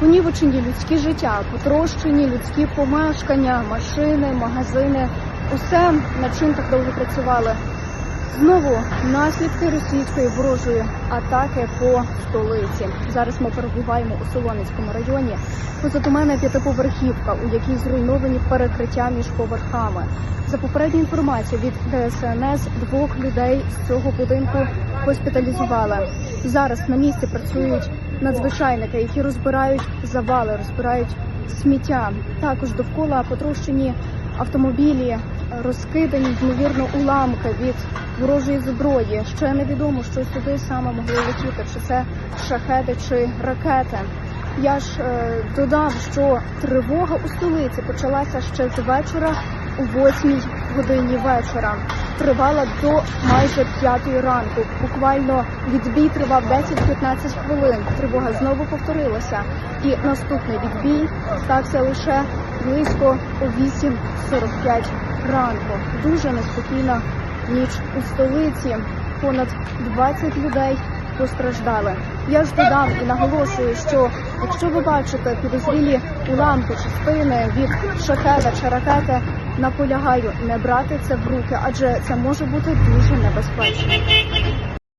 Понівечені людські життя, потрощені людські помешкання, машини, магазини, усе над чим так довго працювали. Знову наслідки російської ворожої атаки по столиці. Зараз ми перебуваємо у Солом'янському районі. Позаду мене п'ятиповерхівка, у якій зруйновані перекриття між поверхами. За попередньою інформацією від ДСНС двох людей з цього будинку госпіталізували. Зараз на місці працюють надзвичайники, які розбирають завали, розбирають сміття. Також довкола потрощені автомобілі, розкидані ймовірно уламки від ворожої зброї. Ще невідомо, що сюди саме могли летіти, чи це шахеди чи ракети. Я ж е, додам, що тривога у столиці почалася ще з вечора у восьмій годині вечора. Тривала до майже п'ятої ранку. Буквально відбій тривав 10-15 хвилин. Тривога знову повторилася, і наступний відбій стався лише близько о 8.45 ранку. Дуже неспокійна ніч у столиці. Понад 20 людей постраждали. Я ж додам і наголошую, що якщо ви бачите підозрілі уламки частини від шахеда чи ракети, наполягаю не брати це в руки, адже це може бути дуже небезпечно.